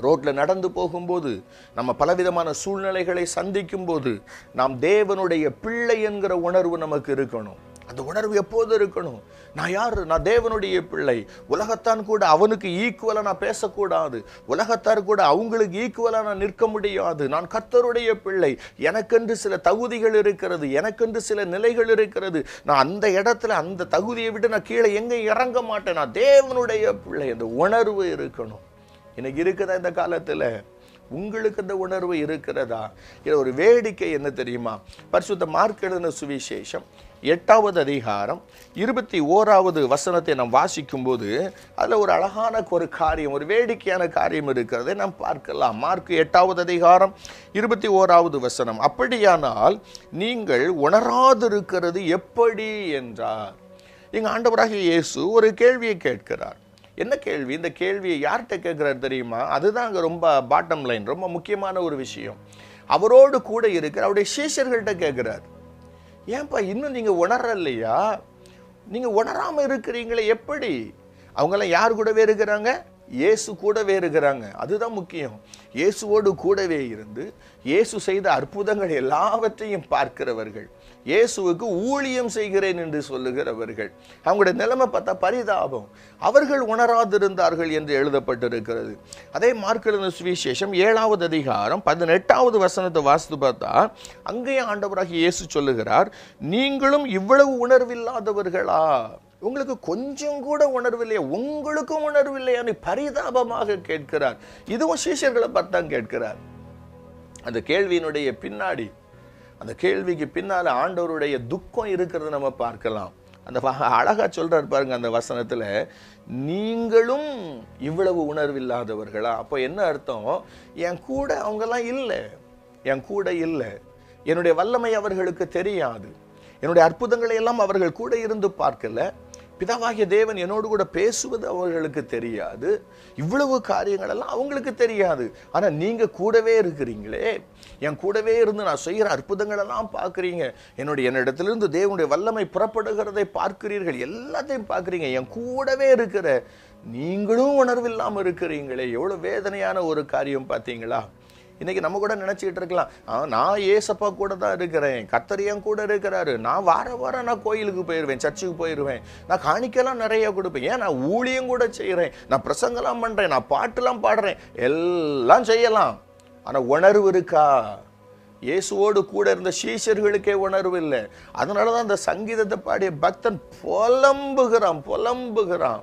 ரோட்டில் நடந்து போகும்போது நம்ம பலவிதமான சூழ்நிலைகளை சந்திக்கும் போது நாம் தேவனுடைய பிள்ளை என்கிற உணர்வு நமக்கு இருக்கணும். அந்த உணர்வு எப்போது இருக்கணும்? நான் யார்? நான் தேவனுடைய பிள்ளை. உலகத்தான் கூட அவனுக்கு ஈக்குவலாக நான் பேசக்கூடாது. உலகத்தார் கூட அவங்களுக்கு ஈக்குவலாக நான் நிற்க முடியாது. நான் கர்த்தருடைய பிள்ளை. எனக்கென்று சில தகுதிகள் இருக்கிறது. எனக்கென்று சில நிலைகள் இருக்கிறது. நான் அந்த இடத்துல அந்த தகுதியை விட்டு நான் கீழே எங்கே இறங்க மாட்டேன். நான் தேவனுடைய பிள்ளை. அந்த உணர்வு இருக்கணும். இன்னைக்கு இருக்குதா இந்த காலத்தில்? உங்களுக்கு அந்த உணர்வு இருக்கிறதா? இது ஒரு வேடிக்கை என்ன தெரியுமா? பரிசுத்த மார்க் எழுதின சுவிசேஷம் எட்டாவது அதிகாரம் இருபத்தி ஓராவது வசனத்தை நாம் வாசிக்கும்போது அதில் ஒரு அழகான ஒரு காரியம் ஒரு வேடிக்கையான காரியம் இருக்கிறதை நாம் பார்க்கலாம். மார்க் எட்டாவது அதிகாரம் இருபத்தி ஓராவது வசனம் அப்படியானால் நீங்கள் உணராதிருக்கிறது எப்படி? என்றார். எங்கள் ஆண்டவராக இயேசு ஒரு கேள்வியை கேட்கிறார். என்ன கேள்வி? இந்த கேள்வியை யார்கிட்ட கேட்குறாரு தெரியுமா? அதுதான் அங்கே ரொம்ப பாட்டம் லைன் ரொம்ப முக்கியமான ஒரு விஷயம். அவரோடு கூட இருக்கிற அவருடைய சீஷர்கள்ட்ட கேட்குறார். ஏன்பா இன்னும் நீங்கள் உணரலையா? நீங்கள் உணராமல் இருக்கிறீங்களே எப்படி? அவங்கெல்லாம் யார் கூடவே இருக்கிறாங்க? இயேசு கூடவே இருக்கிறாங்க அதுதான் முக்கியம். இயேசுவோடு கூடவே இருந்து இயேசு செய்த அற்புதங்கள் எல்லாவற்றையும் பார்க்கிறவர்கள். இயேசுவுக்கு ஊழியம் செய்கிறேன் என்று சொல்லுகிறவர்கள். அவங்களுடைய நிலைமை பார்த்தா பரிதாபம். அவர்கள் உணராதிருந்தார்கள் என்று எழுதப்பட்டிருக்கிறது. அதே மார்க்கெழுந்த சுவிசேஷம் ஏழாவது அதிகாரம் பதினெட்டாவது வசனத்தை வாசித்து பார்த்தா அங்கேயும் ஆண்டவராக இயேசு சொல்லுகிறார் நீங்களும் இவ்வளவு உணர்வில்லாதவர்களா? உங்களுக்கு கொஞ்சம் கூட உணர்வில்லையா உங்களுக்கும் உணர்வில்லையான்னு பரிதாபமாக கேட்கிறார். இதுவும் சீஷர்களை பார்த்து தான் கேட்கிறார். அந்த கேள்வியினுடைய பின்னாடி அந்த கேள்விக்கு பின்னால் ஆண்டவருடைய துக்கம் இருக்கிறத நம்ம பார்க்கலாம். அந்த அழகாக சொல்கிறார் பாருங்க அந்த வசனத்தில் நீங்களும் இவ்வளவு உணர்வில்லாதவர்களா? அப்போ என்ன அர்த்தம்? என் கூட அவங்கெல்லாம் இல்லை என் கூட இல்லை. என்னுடைய வல்லமை அவர்களுக்கு தெரியாது. என்னுடைய அற்புதங்களை எல்லாம் அவர்கள் கூட இருந்து பார்க்கல. பிதாவாகிய தேவன் என்னோடு கூட பேசுவது அவர்களுக்கு தெரியாது. இவ்வளவு காரியங்கள் எல்லாம் அவங்களுக்கு தெரியாது. ஆனால் நீங்கள் கூடவே இருக்கிறீங்களே. என் கூடவே இருந்து நான் செய்கிற அற்புதங்கள் எல்லாம் பார்க்குறீங்க. என்னுடைய என்னிடத்திலிருந்து தேவனுடைய வல்லமை புறப்படுகிறதை பார்க்கிறீர்கள். எல்லாத்தையும் பார்க்குறீங்க. என் கூடவே இருக்கிற நீங்களும் உணர்வில்லாமல் இருக்கிறீங்களே. எவ்வளோ வேதனையான ஒரு காரியம் பார்த்தீங்களா? இன்னைக்கு நம்ம கூட நினச்சிக்கிட்டு இருக்கலாம். நான் ஏசப்பா கூட தான் இருக்கிறேன். கத்தரியன் கூட இருக்கிறாரு. நான் வார வாரம் நான் கோயிலுக்கு போயிடுவேன் சர்ச்சுக்கு போயிடுவேன் நான் காணிக்கெல்லாம் நிறைய கொடுப்பேன். ஏன்? நான் ஊழியம் கூட செய்கிறேன் நான் பிரசங்கெல்லாம் பண்ணுறேன் நான் பாட்டுலாம் பாடுறேன். எல்லாம் செய்யலாம். ஆனால் உணர்வு இருக்கா? இயேசுவோடு கூட இருந்த சீஷர்களுக்கே உணர்வு இல்லை. அதனால தான் அந்த சங்கீதத்தை பாடிய பக்தன் புலம்புகிறான் புலம்புகிறான்.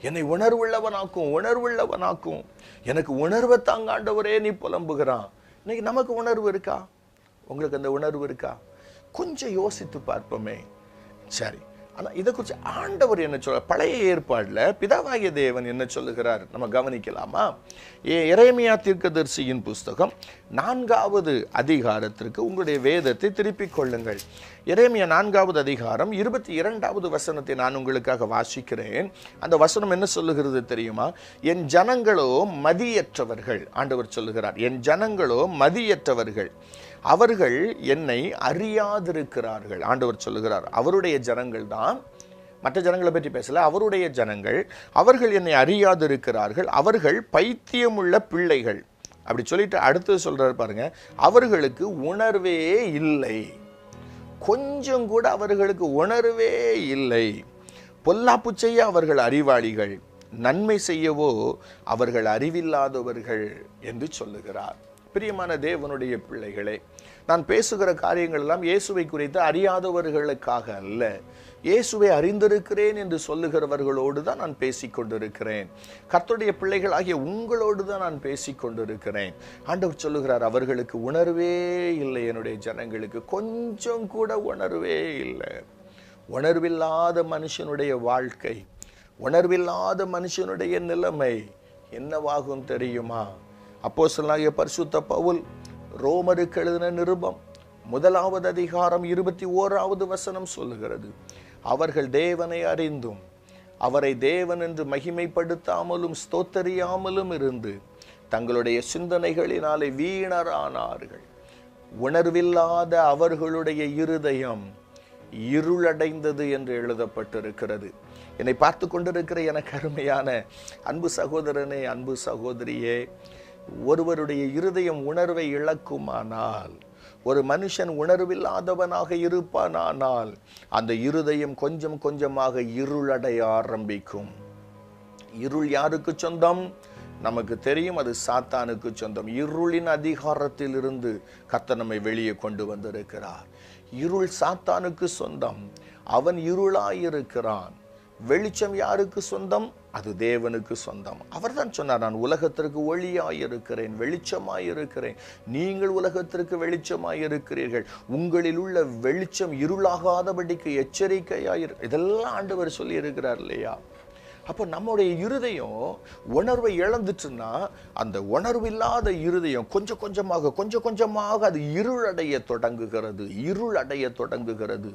என்னை உணர்வுள்ளவனாக்கும் உணர்வுள்ளவனாக்கும். எனக்கு உணர்வை தாங்க ஆண்டவரே நீ புலம்புகிறான். இன்னைக்கு நமக்கு உணர்வு இருக்கா? உங்களுக்கு அந்த உணர்வு இருக்கா? கொஞ்சம் யோசித்து பார்ப்போமே. சரி. ஆனால் இதை குறித்து ஆண்டவர் என்ன சொல்ல பழைய ஏற்பாடில் பிதாவாகிய தேவன் என்ன சொல்லுகிறார்? நம்ம கவனிக்கலாமா? ஏ இறைமையா தீர்க்கதரிசியின் புஸ்தகம் நான்காவது அதிகாரத்திற்கு உங்களுடைய வேதத்தை திருப்பிக் கொள்ளுங்கள். இறைமையா நான்காவது அதிகாரம் இருபத்தி இரண்டாவது வசனத்தை நான் உங்களுக்காக வாசிக்கிறேன். அந்த வசனம் என்ன சொல்லுகிறது தெரியுமா? என் ஜனங்களோ மதியற்றவர்கள். ஆண்டவர் சொல்லுகிறார் என் ஜனங்களோ மதியற்றவர்கள். அவர்கள் என்னை அறியாதிருக்கிறார்கள். ஆண்டவர் சொல்லுகிறார் அவருடைய ஜனங்கள் தான் மற்ற ஜனங்களை பற்றி பேசல அவருடைய ஜனங்கள் அவர்கள் என்னை அறியாதிருக்கிறார்கள். அவர்கள் பைத்தியமுள்ள பிள்ளைகள். அப்படி சொல்லிட்டு அடுத்து சொல்றாரு பாருங்க அவர்களுக்கு உணர்வே இல்லை. கொஞ்சம் கூட அவர்களுக்கு உணர்வே இல்லை. பொல்லாப்பு செய்ய அவர்கள் அறிவாளிகள் நன்மை செய்யவோ அவர்கள் அறிவில்லாதவர்கள் என்று சொல்லுகிறார். பிரியமான தேவனுடைய பிள்ளைகளே நான் பேசுகிற காரியங்கள் எல்லாம் இயேசுவை குறித்து அறியாதவர்களுக்காக அல்ல. இயேசுவை அறிந்திருக்கிறேன் என்று சொல்லுகிறவர்களோடு தான் நான் பேசிக்கொண்டிருக்கிறேன் கர்த்தருடைய பிள்ளைகள் பிள்ளைகளாகிய உங்களோடு தான் நான் பேசிக்கொண்டிருக்கிறேன் ஆண்டவர் சொல்லுகிறார் அவர்களுக்கு உணர்வே இல்லை என்னுடைய ஜனங்களுக்கு. கொஞ்சம் கூட உணர்வே இல்லை. உணர்வில்லாத மனுஷனுடைய வாழ்க்கை உணர்வில்லாத மனுஷனுடைய நிலைமை என்னவாகும் தெரியுமா? அப்போஸ்தலனாகிய பரிசுத்த பவுல் ரோமருக்கு எழுதின நிருபம். முதலாவது அதிகாரம் இருபத்தி ஓராவது வசனம் சொல்லுகிறது. அவர்கள் தேவனை அறிந்தும் அவரை தேவன் என்று மகிமைப்படுத்தாமலும் ஸ்தோத்தரியாமலும் இருந்து தங்களுடைய சிந்தனைகளினாலே வீணரானார்கள். உணர்வில்லாத அவர்களுடைய இருதயம் இருளடைந்தது என்று எழுதப்பட்டிருக்கிறது. என்னை பார்த்து கொண்டிருக்கிற எனக்கு அருமையான அன்பு சகோதரனே அன்பு சகோதரியே ஒருவருடைய இருதயம் உணர்வை இழக்குமானால் ஒரு மனுஷன் உணர்வில்லாதவனாக இருப்பானானால் அந்த இருதயம் கொஞ்சம் கொஞ்சமாக இருளடைய ஆரம்பிக்கும். இருள் யாருக்கு சொந்தம்? நமக்கு தெரியும் அது சாத்தானுக்கு சொந்தம். இருளின் அதிகாரத்தில் இருந்து கர்த்தர் நம்மை வெளியே கொண்டு வந்திருக்கிறார். இருள் சாத்தானுக்கு சொந்தம். அவன் இருளாயிருக்கிறான். வெளிச்சம் யாருக்கு சொந்தம்? அது தேவனுக்கு சொந்தம். அவர்தான் சொன்னார் நான் உலகத்திற்கு ஒளியாக இருக்கிறேன் வெளிச்சமாக இருக்கிறேன் நீங்கள் உலகத்திற்கு வெளிச்சமாயிருக்கிறீர்கள். உங்களில் உள்ள வெளிச்சம் இருளாகாதபடிக்கு எச்சரிக்கையாயிரு இதெல்லாம் ஆண்டவர் சொல்லி இருக்கிறார் இல்லையா? அப்போ நம்முடைய இருதயம் உணர்வை இழந்துச்சுன்னா அந்த உணர்வில்லாத இருதயம் கொஞ்சம் கொஞ்சமாக கொஞ்சம் கொஞ்சமாக அது இருளடைய தொடங்குகிறது இருள் அடைய தொடங்குகிறது.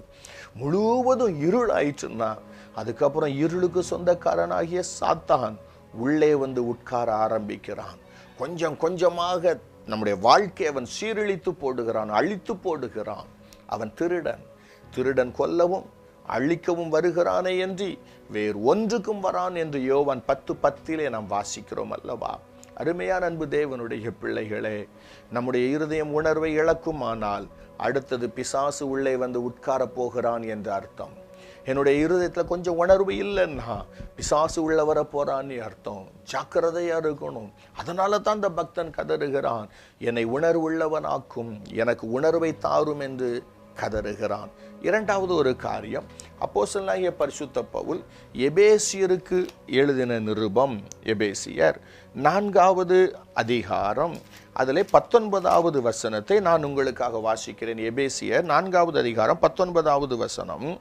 முழுவதும் இருள் ஆயிடுச்சுன்னா அதுக்கப்புறம் இருளுக்கு சொந்தக்காரனாகிய சாத்தான் உள்ளே வந்து உட்கார ஆரம்பிக்கிறான். கொஞ்சம் கொஞ்சமாக நம்முடைய வாழ்க்கையை அவன் சீரழித்து போடுகிறான் அழித்து போடுகிறான். அவன் திருடன். திருடன் கொல்லவும் அழிக்கவும் வருகிறானே என்று வேறு ஒன்றுக்கும் வரான் என்று யோவான் பத்து பத்திலே நாம் வாசிக்கிறோம் அல்லவா? அருமையான அன்பு தேவனுடைய பிள்ளைகளே நம்முடைய இருதயம் உணர்வை இழக்குமானால் அடுத்தது பிசாசு உள்ளே வந்து உட்கார போகிறான் என்று அர்த்தம். என்னுடைய இருதயத்தில் கொஞ்சம் உணர்வு இல்லைன்னா பிசாசு உள்ள வர போறான்னு அர்த்தம். ஜாக்கிரதையாக இருக்கணும். அதனால தான் இந்த பக்தன் கதறுகிறான். என்னை உணர்வுள்ளவனாக்கும் எனக்கு உணர்வை தாரும் என்று கதறுகிறான். இரண்டாவது ஒரு காரியம் அப்போஸ்தலனாகிய பரிசுத்த பவுல் எபேசியருக்கு எழுதின நிருபம் எபேசியர். நான்காவது அதிகாரம் அதில் பத்தொன்பதாவது வசனத்தை நான் உங்களுக்காக வாசிக்கிறேன் எபேசியர். நான்காவது அதிகாரம் பத்தொன்பதாவது வசனம்.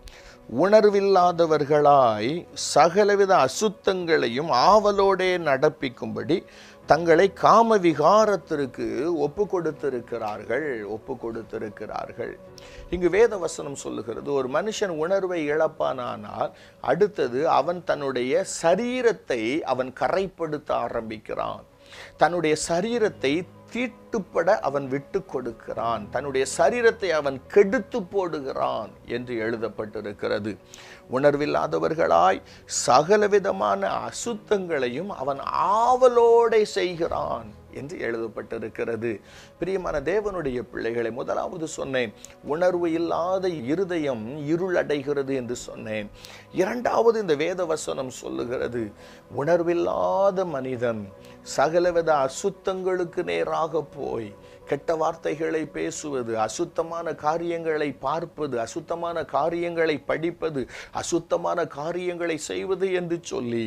உணர்வில்லாதவர்களாய் சகலவித அசுத்தங்களையும் ஆவலோடே நடப்பிக்கும்படி தங்களை காம விகாரத்திற்கு ஒப்பு கொடுத்திருக்கிறார்கள் ஒப்பு கொடுத்திருக்கிறார்கள் இங்கு வேத வசனம் சொல்லுகிறது ஒரு மனுஷன் உணர்வை இழப்பானானால் அடுத்தது அவன் தன்னுடைய சரீரத்தை அவன் கரைப்படுத்த ஆரம்பிக்கிறான். தன்னுடைய சரீரத்தை கட்டுப்பட அவன் விட்டு கொடுக்கிறான். தன்னுடைய சரீரத்தை அவன் கெடுத்து போடுகிறான் என்று எழுதப்பட்டிருக்கிறது. உணர்வில்லாதவர்களாய் சகலவிதமான அசுத்தங்களையும் அவன் ஆவலோடை செய்கிறான் என்று எழுதப்பட்டிருக்கிறது. பிரியமான தேவனுடைய பிள்ளைகளை முதலாவது சொன்னேன் உணர்வு இல்லாத இருதயம் இருளடைகிறது என்று சொன்னேன். இரண்டாவது இந்த வேத வசனம் சொல்லுகிறது உணர்வில்லாத மனிதன் சகலவித அசுத்தங்களுக்கு நேராக போய் கெட்ட வார்த்தைகளை பேசுவது அசுத்தமான காரியங்களை பார்ப்பது அசுத்தமான காரியங்களை படிப்பது அசுத்தமான காரியங்களை செய்வது என்று சொல்லி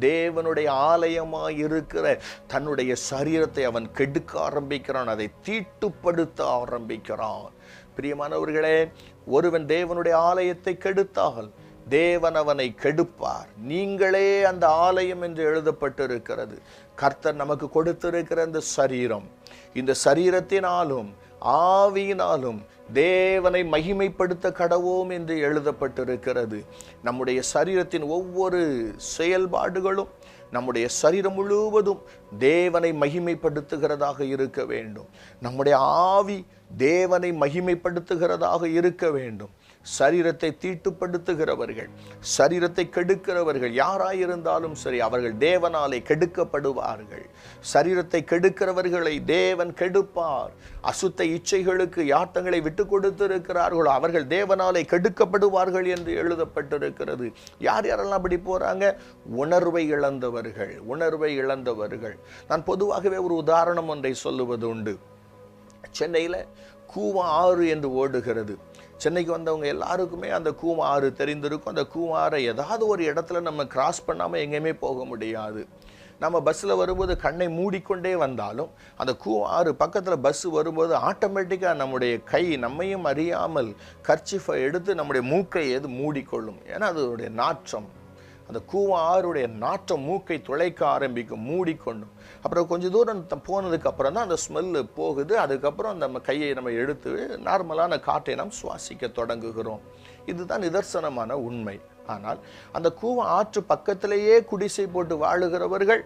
தேவனுடைய ஆலயமாய் இருக்கிற தன்னுடைய சரீரத்தை அவன் கெடுக்க ஆரம்பிக்கிறான் அதை தீட்டுப்படுத்த ஆரம்பிக்கிறான். பிரியமானவர்களே ஒருவன் தேவனுடைய ஆலயத்தை கெடுத்தால் தேவன் அவனை கெடுப்பார். நீங்களே அந்த ஆலயம் என்று எழுதப்பட்டிருக்கிறது. கர்த்தர் நமக்கு கொடுத்திருக்கிற அந்த சரீரம் இந்த சரீரத்தினாலும் ஆவியினாலும் தேவனை மகிமைப்படுத்த கடவோம் என்று எழுதப்பட்டிருக்கிறது. நம்முடைய சரீரத்தின் ஒவ்வொரு செயல்பாடுகளும் நம்முடைய சரீரம் முழுவதும் தேவனை மகிமைப்படுத்துகிறதாக இருக்க வேண்டும். நம்முடைய ஆவி தேவனை மகிமைப்படுத்துகிறதாக இருக்க வேண்டும். சரீரத்தை தீட்டுப்படுத்துகிறவர்கள் சரீரத்தை கெடுக்கிறவர்கள் யாராயிருந்தாலும் சரி அவர்கள் தேவனாலே கெடுக்கப்படுவார்கள். சரீரத்தை கெடுக்கிறவர்களை தேவன் கெடுப்பார். அசுத்த இச்சைகளுக்கு யார் தங்களை விட்டு கொடுத்திருக்கிறார்களோ அவர்கள் தேவனாலே கெடுக்கப்படுவார்கள் என்று எழுதப்பட்டிருக்கிறது. யார் யாரெல்லாம் அப்படி போறாங்க? உணர்வை இழந்தவர்கள் உணர்வை இழந்தவர்கள். நான் பொதுவாகவே ஒரு உதாரணம் ஒன்றை சொல்லுவது உண்டு சென்னையில் கூவா ஆறு என்று ஓடுகிறது. சென்னைக்கு வந்தவங்க எல்லாருக்குமே அந்த கூவம் ஆறு தெரிந்திருக்கும். அந்த கூவம் ஆறை ஏதாவது ஒரு இடத்துல நம்ம கிராஸ் பண்ணாமல் எங்கேயுமே போக முடியாது. நம்ம பஸ்ஸில் வரும்போது கண்ணை மூடிக்கொண்டே வந்தாலும் அந்த கூ ஆறு பக்கத்தில் பஸ் வரும்போது ஆட்டோமேட்டிக்காக நம்முடைய கை நம்மையும் அறியாமல் கர்ச்சிஃபை எடுத்து நம்முடைய மூக்கை எது மூடிக்கொள்ளும்? ஏன்னா அதோடைய நாற்றம். அந்த கூவம் ஆறுடைய நாற்றம் மூக்கை துளைக்க ஆரம்பிக்கும் மூடிக்கொண்டும் அப்புறம் கொஞ்சம் தூரம் போனதுக்கு அப்புறம் தான் அந்த ஸ்மெல்லு போகுது. அதுக்கப்புறம் நம்ம கையை நம்ம எடுத்து நார்மலான காற்றை நாம் சுவாசிக்க தொடங்குகிறோம். இதுதான் நிதர்சனமான உண்மை. ஆனால் அந்த கூவம் ஆற்று பக்கத்திலேயே குடிசை போட்டு வாழுகிறவர்கள்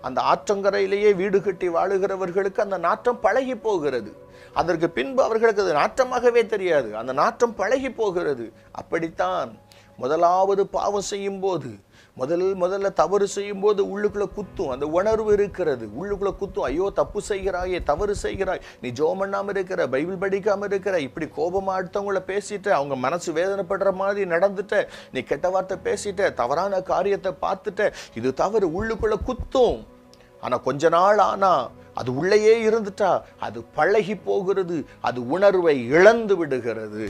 அந்த ஆற்றங்கரையிலேயே வீடு கட்டி வாழுகிறவர்களுக்கு அந்த நாற்றம் பழகி போகிறது. அதற்கு பின்பு அவர்களுக்கு அது நாற்றமாகவே தெரியாது. அந்த நாற்றம் பழகி போகிறது. அப்படித்தான் முதலாவது பாவம் செய்யும் போது முதல் முதல்ல தவறு செய்யும் போது உள்ளுக்குள்ள குத்தும் அந்த உணர்வு இருக்கிறது. உள்ளுக்குள்ள குத்தும் ஐயோ தப்பு செய்கிறாயே தவறு செய்கிறாய் நீ ஜோம் பண்ணாமல் இருக்கிற பைபிள் படிக்காமல் இருக்கிற இப்படி கோபமா அடுத்தவங்கள பேசிட்ட அவங்க மனசு வேதனைப்படுற மாதிரி நடந்துட்ட நீ கெட்ட வார்த்தை பேசிட்ட தவறான காரியத்தை பார்த்துட்ட இது தவறு உள்ளுக்குள்ள குத்தும். ஆனா கொஞ்ச நாள் ஆனா அது உள்ளேயே இருந்துட்டா அது பழகி போகிறது அது உணர்வை இழந்து விடுகிறது.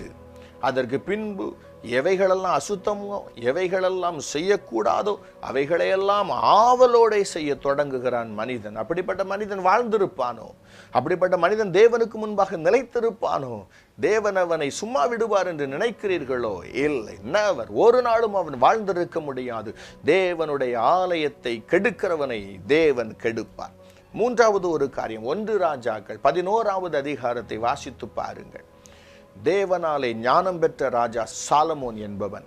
அதற்கு பின்பு எவைகளெல்லாம் அசுத்தமோ எவைகளெல்லாம் செய்யக்கூடாதோ அவைகளையெல்லாம் ஆவலோட செய்ய தொடங்குகிறான் மனிதன். அப்படிப்பட்ட மனிதன் வாழ்ந்திருப்பானோ? அப்படிப்பட்ட மனிதன் தேவனுக்கு முன்பாக நிலைத்திருப்பானோ? தேவன் அவனை சும்மா விடுவார் என்று நினைக்கிறீர்களோ? இல்லை நவர். ஒரு நாளும் அவன் வாழ்ந்திருக்க முடியாது. தேவனுடைய ஆலயத்தை கெடுக்கிறவனை தேவன் கெடுப்பார். மூன்றாவது ஒரு காரியம் ஒன்று ராஜாக்கள் பதினோராவது அதிகாரத்தை வாசித்து பாருங்கள். தேவனாலே ஞானம் பெற்ற ராஜா சாலமோன் என்பவன்.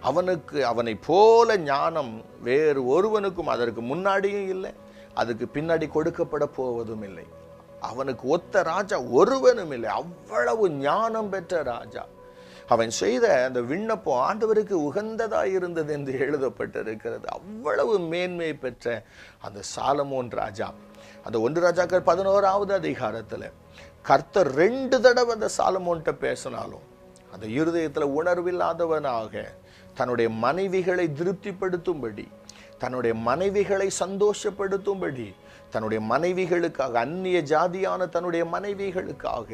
அவனுக்கு அவனை போல ஞானம் வேறு ஒருவனுக்கும் அதற்கு முன்னாடியும் இல்லை அதுக்கு பின்னாடி கொடுக்கப்பட போவதும் இல்லை. அவனுக்கு ஒத்த ராஜா ஒருவனும் இல்லை அவ்வளவு ஞானம் பெற்ற ராஜா. அவன் செய்த அந்த விண்ணப்பம் ஆண்டவருக்கு உகந்ததா இருந்தது என்று எழுதப்பட்டிருக்கிறது. அவ்வளவு மேன்மை பெற்ற அந்த சாலமோன் ராஜா. அந்த ஒன்று ராஜாக்கள் பதினோராவது அதிகாரத்தில் கர்த்தர் ரெண்டு தடவை அந்த சாலமோன்ட்ட பேசினாலும் அந்த இருதயத்தில் உணர்வில்லாதவனாக தன்னுடைய மனைவிகளை திருப்திப்படுத்தும்படி தன்னுடைய மனைவிகளை சந்தோஷப்படுத்தும்படி தன்னுடைய மனைவிகளுக்காக அந்நிய ஜாதியான தன்னுடைய மனைவிகளுக்காக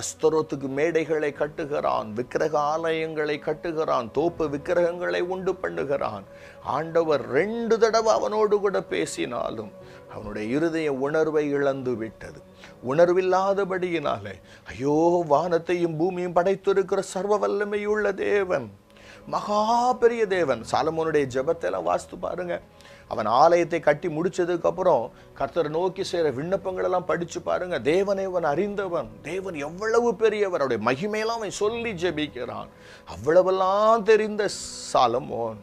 அஸ்தரோத்துக்கு மேடைகளை கட்டுகிறான் விக்கிரக ஆலயங்களை கட்டுகிறான் தோப்பு விக்கிரகங்களை உண்டு பண்ணுகிறான். ஆண்டவர் ரெண்டு தடவை அவனோடு கூட பேசினாலும் அவனுடைய இருதய உணர்வை இழந்து விட்டது. உணர்வில்லாதபடியினாலே ஐயோ வானத்தையும் பூமியும் படைத்திருக்கிற சர்வ வல்லமையுள்ள தேவன் மகா பெரிய தேவன். சாலமோனுடைய ஜெபத்தை வாஸ்து பாருங்கள் பாருங்க. அவன் ஆலயத்தை கட்டி முடிச்சதுக்கப்புறம் கர்த்தரை நோக்கி செய்கிற விண்ணப்பங்கள் எல்லாம் படிச்சு பாருங்க. தேவனை அவன் அறிந்தவன். தேவன் எவ்வளவு பெரியவர். அவருடைய மகிமையெல்லாம் அவன் சொல்லி ஜெபிக்கிறான். அவ்வளவெல்லாம் தெரிந்த சாலமோன்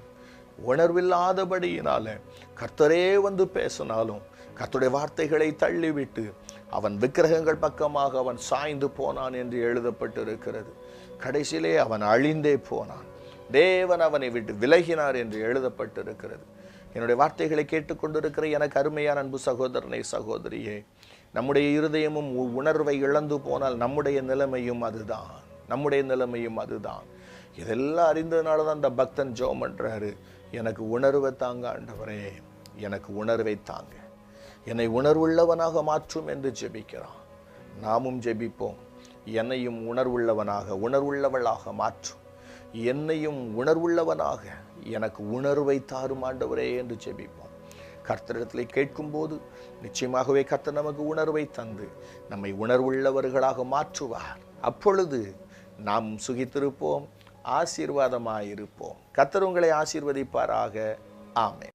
உணர்வில்லாதபடியினால கர்த்தரே வந்து பேசினாலும் கர்த்தருடைய வார்த்தைகளை தள்ளிவிட்டு அவன் விக்கிரகங்கள் பக்கமாக அவன் சாய்ந்து போனான் என்று எழுதப்பட்டிருக்கிறது. கடைசியிலே அவன் அழிந்தே போனான். தேவன் அவனை விட்டு விலகினார் என்று எழுதப்பட்டிருக்கிறது. என்னுடைய வார்த்தைகளை கேட்டுக்கொண்டிருக்கிற எனக்கு அருமையான அன்பு சகோதரனை சகோதரியே நம்முடைய இருதயமும் உ- உணர்வை இழந்து போனால் நம்முடைய நிலைமையும் அதுதான். நம்முடைய நிலைமையும் அதுதான். இதெல்லாம் அறிந்ததுனால தான் அந்த பக்தன் ஜோம் பண்ணுறாரு எனக்கு உணர்வை தாங்க ஆண்டவரே எனக்கு உணர்வை தாங்க. என்னை உணர்வுள்ளவனாக மாற்றும் என்று ஜெபிக்கிறான். நாமும் ஜெபிப்போம். என்னையும் உணர்வுள்ளவனாக உணர்வுள்ளவளாக மாற்றும். என்னையும் உணர்வுள்ளவனாக எனக்கு உணர்வை தாரும் ஆண்டவரே என்று ஜெபிப்போம். கர்த்தரிடத்தில் கேட்கும்போது நிச்சயமாகவே கர்த்தர் நமக்கு உணர்வை தந்து நம்மை உணர்வுள்ளவர்களாக மாற்றுவார். அப்பொழுது நாம் சுகித்திருப்போம் ஆசீர்வாதமாயிருப்போம். கர்த்தர் உங்களை ஆசீர்வதிப்பாராக. ஆமே